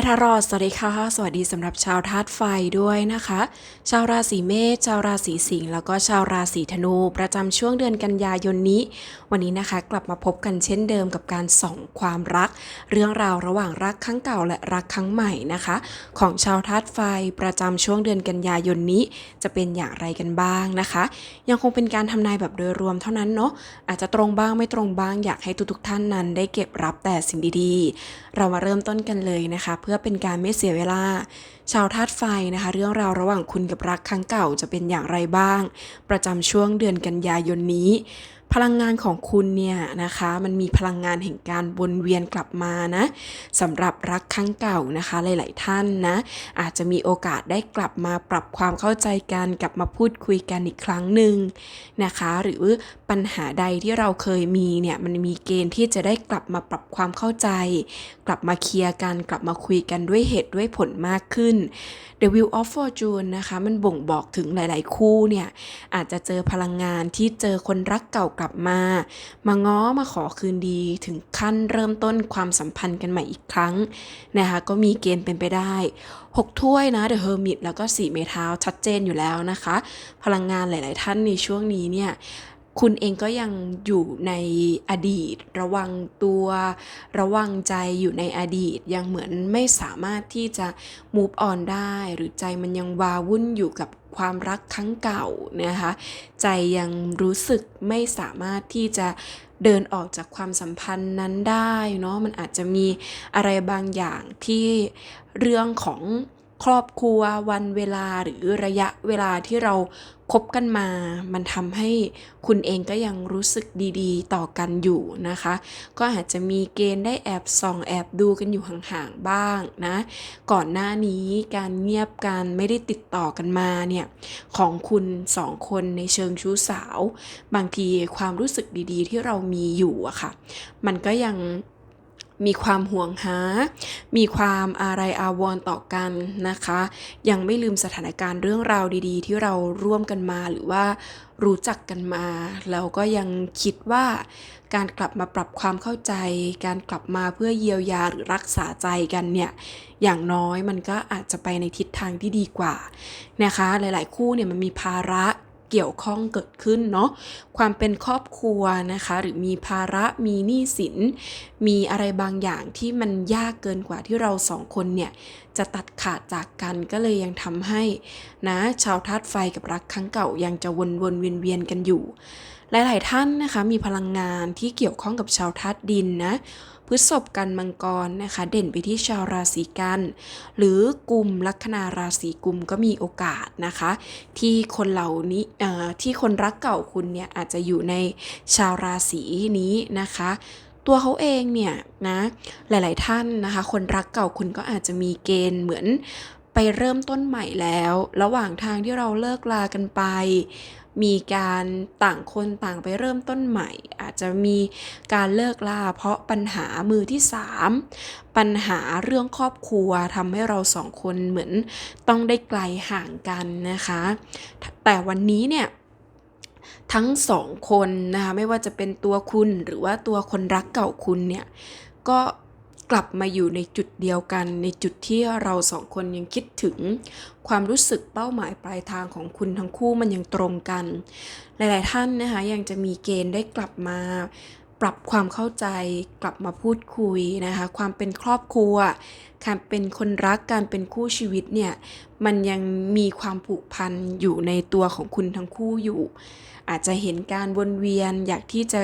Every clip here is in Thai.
ายทารอดสวัสดีค่ะ สวัสดีสำหรับชาวธาตุไฟด้วยนะคะ ชาวราศีเมษ ชาวราศีสิงห์ แล้วก็ชาวราศีธนู ประจำช่วงเดือนกันยายนนี้ วันนี้นะคะกลับมาพบกันเช่นเดิมกับการส่องความรัก เรื่องราวระหว่างรักครั้งเก่าและรักครั้งใหม่นะคะ ของชาวธาตุไฟประจำช่วงเดือนกันยายนนี้ จะเป็นอย่างไรกันบ้างนะคะ ยังคงเป็นการทำนายแบบโดยรวมเท่านั้นเนาะ อาจจะตรงบ้างไม่ตรงบ้าง อยากให้ทุกๆท่านนั้น ได้เก็บรับแต่สิ่งดีๆ เรามาเริ่มต้นกันเลยนะคะเพื่อเป็นการไม่เสียเวลา ชาวธาตุไฟนะคะ เรื่องราวระหว่างคุณกับรักครั้งเก่าจะเป็นอย่างไรบ้าง ประจำช่วงเดือนกันยายนนี้ พลังงานของคุณเนี่ยนะคะ มันมีพลังงานแห่งการวนเวียนกลับมานะสำหรับรักครั้งเก่านะคะ หลาย ๆ ท่านนะ อาจจะมีโอกาสได้กลับมาปรับความเข้าใจกันกลับมาพูดคุยกันอีกครั้งหนึ่งนะคะ หรือปัญหาใดที่เราเคยมีเนี่ยมันมีเกณฑ์ที่จะได้กลับมาปรับความเข้าใจ กลับมาเคลียร์กันกลับมาคุยกันด้วยเหตุด้วยผลมากขึ้น The Wheel of Fortune นะคะ มันบ่งบอกถึงหลาย ๆ คู่เนี่ยอาจจะเจอพลังงานที่เจอคนรักเก่ากลับมา มาง้อมาขอคืนดีถึงขั้นเริ่มต้นความสัมพันธ์กันใหม่อีกครั้งนะคะก็มีเกณฑ์เป็นไปได้ 6 ถ้วยนะเดอะเฮอร์มิตแล้วก็ 4 เมทาวชัดเจนอยู่แล้วนะคะ พลังงานหลาย ๆ ท่านในช่วงนี้เนี่ย คุณเองก็ยังอยู่ในอดีต ระวังตัว ระวังใจอยู่ในอดีต ยังเหมือนไม่สามารถที่จะ move on ได้ หรือใจมันยังวาวุ่นอยู่กับความรักครั้งเก่านะคะ ใจยังรู้สึกไม่สามารถที่จะเดินออกจากความสัมพันธ์นั้นได้เนาะมันอาจจะมีอะไรบางอย่างที่เรื่องของครอบครัววันเวลาหรือระยะเวลาที่เรา คบกันมา มันทำให้คุณเองก็ยังรู้สึกดีๆ ต่อกันอยู่นะคะ ก็อาจจะมีเกณฑ์ได้แอบส่องแอบดูกันอยู่ห่างๆบ้างนะ ก่อนหน้านี้การเงียบกันไม่ได้ติดต่อกันมาเนี่ย ของคุณสองคนในเชิงชู้สาว บางทีความรู้สึกดีๆ ที่เรามีอยู่อะค่ะ มันก็ยัง มีความห่วงหา มีความอะไรอาวรณ์ต่อกันนะคะ ยังไม่ลืมสถานการณ์เรื่องราวดีๆ ที่เราร่วมกันมาหรือว่ารู้จักกันมา แล้วก็ยังคิดว่าการกลับมาปรับความเข้าใจ การกลับมาเพื่อเยียวยาหรือรักษาใจกันเนี่ยอย่างน้อยมันก็อาจจะไปในทิศทางที่ดีกว่านะคะ หลาย ๆ คู่เนี่ยมันมีภาระ เกี่ยวข้องเกิดขึ้นเนาะความเป็นครอบครัวนะคะ หรือมีภาระมีหนี้สิน มีอะไรบางอย่างที่มันยากเกินกว่าที่เราสองคนเนี่ยจะตัดขาดจากกันก็เลยยังทำให้นะชาวธาตุไฟกับรักครั้งเก่ายังจะวนวนเวียนเวียนกันอยู่ หลาย ๆ ท่านนะคะมีพลังงานที่เกี่ยวข้องกับชาวธาตุดินนะ พฤษภกันมังกรนะคะ เด่นไปที่ชาวราศีกัน หรือกลุ่มลัคนาราศีกุมก็มีโอกาสนะคะ ที่คนเหล่านี้ที่คนรักเก่าคุณเนี่ยอาจจะอยู่ในชาวราศีนี้นะคะตัวเขาเองเนี่ยนะหลาย ๆ ท่านนะคะ คนรักเก่าคุณก็อาจจะมีเกณฑ์เหมือนไปเริ่มต้นใหม่แล้ว ระหว่างทางที่เราเลิกลากันไป มีการต่างคนต่างไปเริ่มต้นใหม่ อาจจะมีการเลิกลาเพราะปัญหามือที่สามปัญหาเรื่องครอบครัวทำให้เราสองคนเหมือนต้องได้ไกลห่างกันนะคะ แต่วันนี้เนี่ยทั้งสองคนนะคะไม่ว่าจะเป็นตัวคุณหรือว่าตัวคนรักเก่าคุณเนี่ยก็ กลับมาอยู่ในจุดเดียวกัน ในจุดที่เราสองคนยังคิดถึง ความรู้สึกเป้าหมายปลายทางของคุณทั้งคู่มันยังตรงกัน หลาย ๆ ท่านนะคะยังจะมีเกณฑ์ได้กลับมา ปรับความเข้าใจกลับมาพูดคุยนะคะ ความเป็นครอบครัว การเป็นคนรักการเป็นคู่ชีวิตเนี่ยมันยังมีความผูกพันอยู่ในตัวของคุณทั้งคู่อยู่ อาจจะเห็นการวนเวียน อยากที่จะ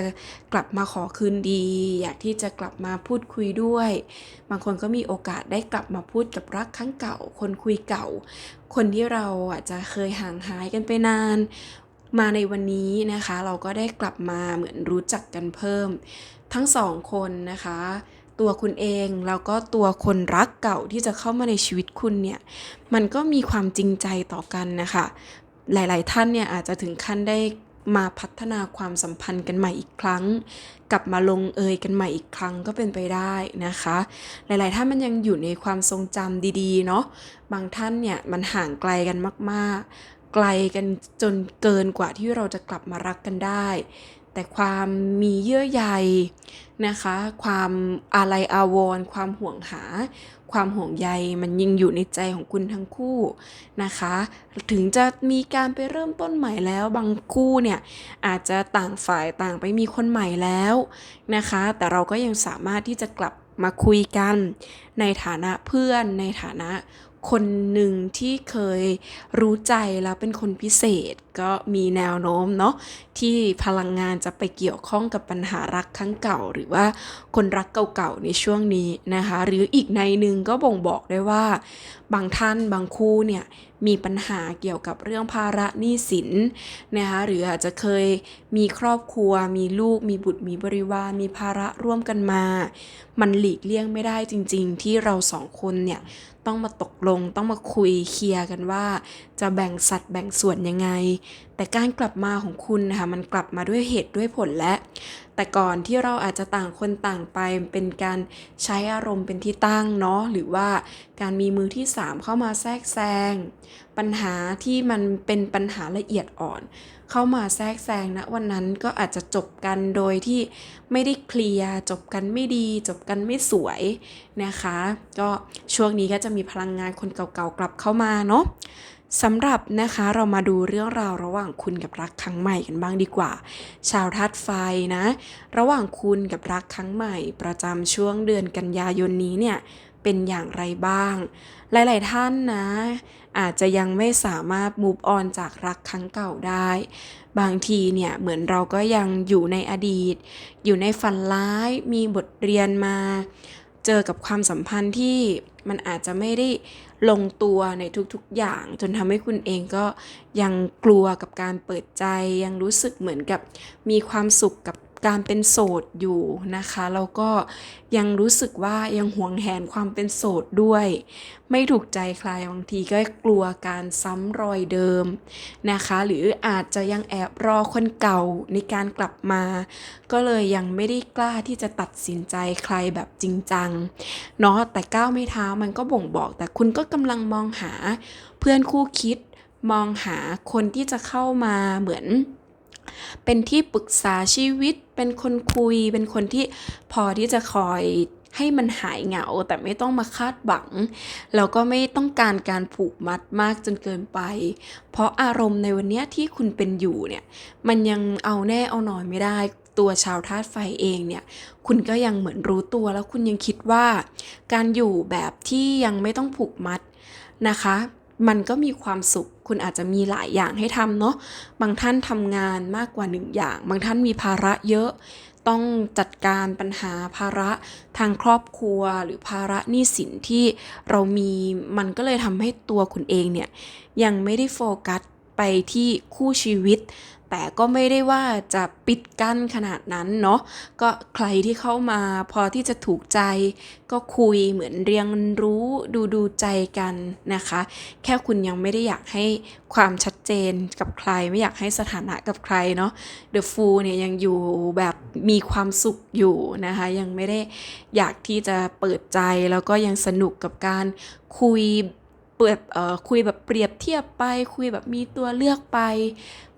กลับมาขอคืนดี อยากที่จะกลับมาพูดคุยด้วย บางคนก็มีโอกาสได้กลับมาพูดกับรักครั้งเก่า คนคุยเก่า คนที่เราอาจจะเคยห่างหายกันไปนาน มาในวันนี้นะคะ เราก็ได้กลับมาเหมือนรู้จักกันเพิ่ม ทั้งสองคนนะคะ ตัวคุณเองแล้วก็ตัวคนรักเก่าที่จะเข้ามาในชีวิตคุณเนี่ย มันก็มีความจริงใจต่อกันนะคะ หลาย ๆ ท่านเนี่ยอาจจะถึงขั้นได้มาพัฒนาความสัมพันธ์กันใหม่อีกครั้ง กลับมาลงเอยกันใหม่อีกครั้งก็เป็นไปได้นะคะ หลาย ๆ ท่านมันยังอยู่ในความทรงจำดี ๆ เนาะบางท่านเนี่ยมันห่างไกลกันมากๆ ไกลกันจนเกินกว่าที่เราจะกลับมารักกันได้ แต่ความมีเยื่อใยนะคะ ความอาลัยอาวรณ์ความห่วงหา ความห่วงใยมันยิงอยู่ในใจของคุณทั้งคู่นะคะ ถึงจะมีการไปเริ่มต้นใหม่แล้วบางคู่เนี่ยอาจจะต่างฝ่ายต่างไปมีคนใหม่แล้วนะคะ แต่เราก็ยังสามารถที่จะกลับมาคุยกันในฐานะเพื่อนในฐานะคนหนึ่งที่เคยรู้ใจแล้วเป็นคนพิเศษ ก็มีแนวโน้มเนาะที่พลังงานจะไปเกี่ยวข้องกับปัญหารักครั้งเก่า หรือว่าคนรักเก่าๆในช่วงนี้นะคะ หรืออีกในหนึ่งก็บ่งบอกได้ว่า บางท่านบางคู่เนี่ยมีปัญหาเกี่ยวกับเรื่องภาระหนี้สินนะคะหรืออาจจะเคยมีครอบครัว มีลูก มีบุตรมีบริวารมีภาระร่วมกันมา มันหลีกเลี่ยงไม่ได้จริง ๆ ที่เราสองคนเนี่ย ต้องมาตกลง ต้องมาคุยเคลียร์กันว่า จะแบ่งสัดแบ่งส่วนยังไงแต่การกลับมาของคุณนะคะมันกลับมาด้วยเหตุด้วยผลและ แต่ก่อนที่เราอาจจะต่างคนต่างไปเป็นการใช้อารมณ์เป็นที่ตั้งเนาะหรือว่าการมีมือที่สามเข้ามาแทรกแซง ปัญหาที่มันเป็นปัญหาละเอียดอ่อน เข้ามาแทรกแซงนะวันนั้นก็อาจจะจบกันโดยที่ไม่ได้เคลียร์จบกันไม่ดีจบกันไม่สวยนะคะ ก็ช่วงนี้ก็จะมีพลังงานคนเก่าๆกลับเข้ามาเนาะ สำหรับนะคะเรามาดูเรื่องราวระหว่างคุณกับรักครั้งใหม่กันบ้างดีกว่า ชาวธาตุไฟนะ ระหว่างคุณกับรักครั้งใหม่ ประจำช่วงเดือนกันยายนนี้เนี่ยเป็นอย่างไรบ้าง หลาย ๆ ท่านนะ อาจจะยังไม่สามารถ move on จากรักครั้งเก่าได้ บางทีเนี่ยเหมือนเราก็ยังอยู่ในอดีต อยู่ในฝันร้ายมีบทเรียนมา เจอกับความสัมพันธ์ที่มันอาจจะไม่ได้ ลงตัวในทุกๆอย่าง จนทำให้คุณเองก็ยังกลัวกับการเปิดใจ ยังรู้สึกเหมือนกับมีความสุขกับ การเป็นโสดอยู่นะคะแล้วก็ยังรู้สึกว่ายังหวงแหนความเป็นโสดด้วย ไม่ถูกใจใครบางทีก็กลัวการซ้ำรอยเดิมนะคะ หรืออาจจะยังแอบรอคนเก่าในการกลับมา ก็เลยยังไม่ได้กล้าที่จะตัดสินใจใครแบบจริงจังเนาะแต่ก้าวไม่เท้ามันก็บ่งบอก แต่คุณก็กำลังมองหาเพื่อนคู่คิดมองหาคนที่จะเข้ามาเหมือน เป็นที่ปรึกษาชีวิต เป็นคนคุย เป็นคนที่พอที่จะคอยให้มันหายเหงา แต่ไม่ต้องมาคาดหวัง แล้วก็ไม่ต้องการการผูกมัดมากจนเกินไป เพราะอารมณ์ในวันเนี้ยที่คุณเป็นอยู่เนี่ย มันยังเอาแน่เอานอนไม่ได้ตัวชาวธาตุไฟเองเนี่ย คุณก็ยังเหมือนรู้ตัวแล้วคุณยังคิดว่า การอยู่แบบที่ยังไม่ต้องผูกมัดนะคะ มันก็มีความสุข คุณอาจจะมีหลายอย่างให้ทำเนาะ บางท่านทำงานมากกว่าหนึ่งอย่าง บางท่านมีภาระเยอะ ต้องจัดการปัญหาภาระทางครอบครัว หรือภาระหนี้สินที่เรามี มันก็เลยทำให้ตัวคุณเองเนี่ยยังไม่ได้โฟกัส ไปที่คู่ชีวิต แต่ก็ไม่ได้ว่าจะปิดกั้นขนาดนั้นเนาะก็ใครที่เข้ามาพอที่จะถูกใจ ก็คุยเหมือนเรียนรู้ดูดูใจกันนะคะ แค่คุณยังไม่ได้อยากให้ความชัดเจนกับใครไม่อยากให้สถานะกับใครเนาะ The Fool เนี่ยยังอยู่แบบมีความสุขอยู่นะคะ ยังไม่ได้อยากที่จะเปิดใจแล้วก็ยังสนุกกับการคุย เปิดเอ่อคุยแบบเปรียบเทียบไป คุยแบบมีตัวเลือกไป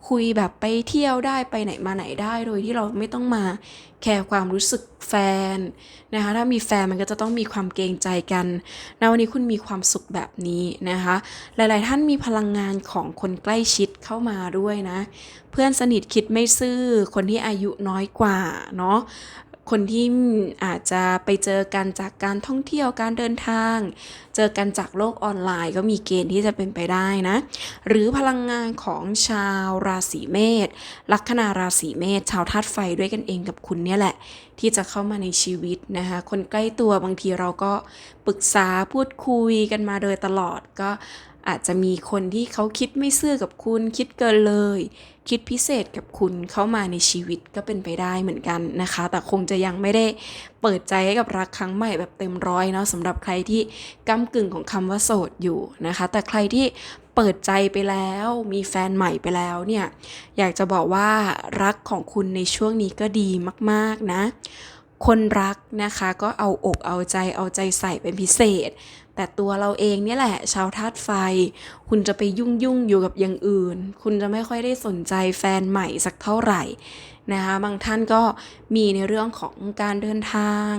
คุยแบบไปเที่ยวได้ไปไหนมาไหนได้โดยที่เราไม่ต้องมาแคร์ความรู้สึกแฟนนะคะถ้ามีแฟนมันก็จะต้องมีความเกรงใจกันนะวันนี้คุณมีความสุขแบบนี้นะคะ หลาย ๆ ท่านมีพลังงานของคนใกล้ชิดเข้ามาด้วยนะ เพื่อนสนิทคิดไม่ซื่อคนที่อายุน้อยกว่าเนาะ คนที่อาจจะไปเจอกันจากการท่องเที่ยวการเดินทาง เจอกันจากโลกออนไลน์ก็มีเกณฑ์ที่จะเป็นไปได้นะ หรือพลังงานของชาวราศีเมษลัคนาราศีเมษชาวธาตุไฟด้วยกันเองกับคุณเนี่ยแหละ ที่จะเข้ามาในชีวิตนะคะ คนใกล้ตัวบางทีเราก็ปรึกษาพูดคุยกันมาโดยตลอดก็ อาจจะมีคนที่เขาคิดไม่ซื่อกับคุณ คิดเกินเลย คิดพิเศษกับคุณเข้ามาในชีวิตก็เป็นไปได้เหมือนกันนะคะ แต่คงจะยังไม่ได้เปิดใจให้กับรักครั้งใหม่แบบเต็มร้อยเนาะสำหรับใครที่ก้ากึ่งของคำว่าโสดอยู่นะคะ แต่ใครที่เปิดใจไปแล้วมีแฟนใหม่ไปแล้วเนี่ย อยากจะบอกว่ารักของคุณในช่วงนี้ก็ดีมาก ๆ นะ คนรักนะคะก็เอาอกเอาใจเอาใจใส่เป็นพิเศษ แต่ตัวเราเองเนี่ยแหละ ชาวธาตุไฟ คุณจะไปยุ่งยุ่งอยู่กับอย่างอื่น คุณจะไม่ค่อยได้สนใจแฟนใหม่สักเท่าไหร่นะคะบางท่านก็มีในเรื่องของการเดินทาง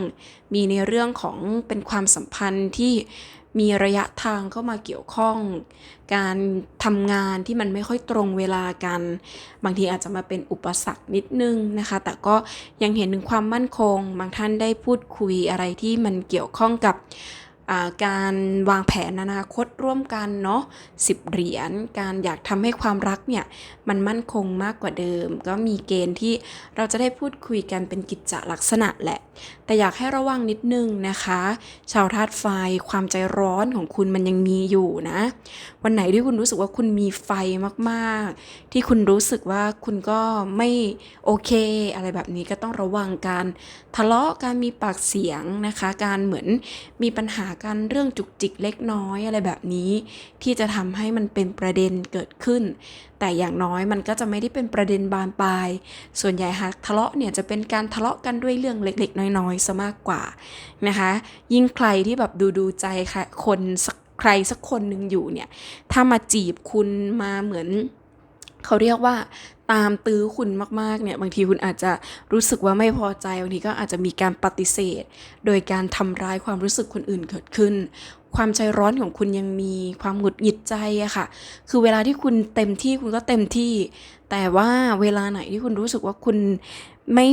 มีในเรื่องของเป็นความสัมพันธ์ที่ มีระยะทางเข้ามาเกี่ยวข้อง การทำงานที่มันไม่ค่อยตรงเวลากัน บางทีอาจจะมาเป็นอุปสรรคนิดนึงนะคะ แต่ก็ยังเห็นถึงความมั่นคง บางท่านได้พูดคุยอะไรที่มันเกี่ยวข้องกับ การวางแผนอนาคตร่วมกันเนาะสิบเหรียญการอยากทำให้ความรักเนี่ยมันมั่นคงมากกว่าเดิม ก็มีเกณฑ์ที่เราจะได้พูดคุยกันเป็นกิจจลักษณะแหละ แต่อยากให้ระวังนิดนึงนะคะ ชาวธาตุไฟความใจร้อนของคุณมันยังมีอยู่นะ วันไหนที่คุณรู้สึกว่าคุณมีไฟมากๆ ที่คุณรู้สึกว่าคุณก็ไม่โอเค อะไรแบบนี้ก็ต้องระวังการทะเลาะการมีปากเสียงนะคะ การเหมือนมีปัญหากันเรื่องจุกจิกเล็กน้อยอะไรแบบนี้ ที่จะทำให้มันเป็นประเด็นเกิดขึ้น แต่อย่างน้อยมันก็จะไม่ได้เป็นประเด็นบานปลาย ส่วนใหญ่หากทะเลาะเนี่ยจะเป็นการทะเลาะกันด้วยเรื่องเล็กๆ น้อยๆซะมากกว่านะคะ ยิ่งใครที่แบบดูดูใจค่ะคนสักใครสักคนหนึ่งอยู่เนี่ยถ้ามาจีบคุณมาเหมือน เขาเรียกว่าตามตื้อคุณมากๆเนี่ยบางทีคุณอาจจะรู้สึกว่าไม่พอใจบางทีก็อาจจะมีการปฏิเสธ โดยการทำร้ายความรู้สึกคนอื่นเกิดขึ้น ความใจร้อนของคุณยังมีความหงุดหงิดใจอะค่ะ คือเวลาที่คุณเต็มที่คุณก็เต็มที่ แต่ว่าเวลาไหนที่คุณรู้สึกว่าคุณ ไม่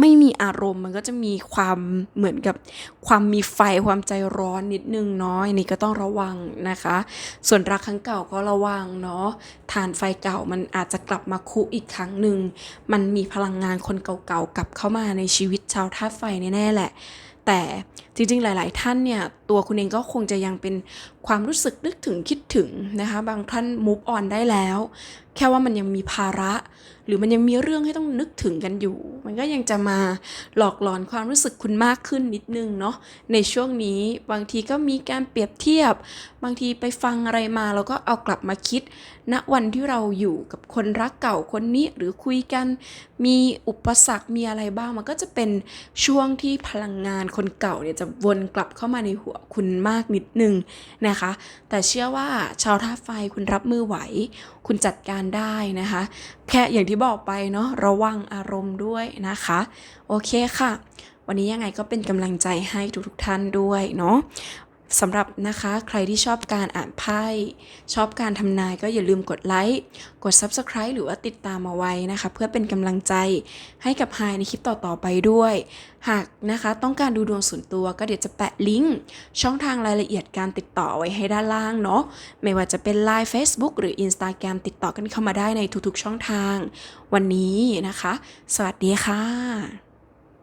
ไม่มีอารมณ์มันก็จะมีความเหมือนกับความมีไฟความใจร้อนนิดนึงเนาะอันนี้ก็ต้องระวังนะคะ ส่วนรักครั้งเก่าก็ระวังเนาะฐานไฟเก่ามันอาจจะกลับมาคุอีกครั้งหนึ่งมันมีพลังงานคนเก่าๆกลับเข้ามาในชีวิตชาวธาตุไฟแน่ๆแหละ แต่ จริงๆ หลาย ๆ ท่านเนี่ย ตัวคุณเองก็คงจะยังเป็นความรู้สึกนึกถึงคิดถึงนะคะ บางท่าน move on ได้แล้ว แค่ว่ามันยังมีภาระ หรือมันยังมีเรื่องให้ต้องนึกถึงกันอยู่ มันก็ยังจะมาหลอกหลอนความรู้สึกคุณมากขึ้นนิดนึงเนาะ ในช่วงนี้บางทีก็มีการเปรียบเทียบ บางทีไปฟังอะไรมาแล้วก็เอากลับมาคิดณวันที่เราอยู่กับคนรักเก่าคนนี้หรือคุยกัน มีอุปสรรคมีอะไรบ้าง มันก็จะเป็นช่วงที่พลังงานคนเก่าเนี่ยจะวนกลับเข้ามาในหัวคุณมากนิดนึงนะคะ แต่เชื่อว่าชาวท่าตุไฟคุณรับมือไหว คุณจัดการได้นะคะ แค่อย่างที่บอกไปเนาะระวังอารมณ์ด้วยนะคะ โอเคค่ะ วันนี้ยังไงก็เป็นกำลังใจให้ทุกๆท่านด้วยเนาะ สำหรับนะคะใครที่ชอบการอ่านไพ่ชอบการทำนายก็อย่าลืมกดไลค์กด Subscribe หรือว่าติดตามเอาไว้นะคะ เพื่อเป็นกำลังใจให้กับไฮในคลิปต่อๆไปด้วย หากนะคะต้องการดูดวงส่วนตัวก็เดี๋ยวจะแปะลิงก์ช่องทางรายละเอียดการติดต่อไว้ให้ด้านล่างเนาะไม่ว่าจะเป็น Line Facebook หรือ Instagram ติดต่อกันเข้ามาได้ในทุกๆช่องทาง วันนี้นะคะ สวัสดีค่ะ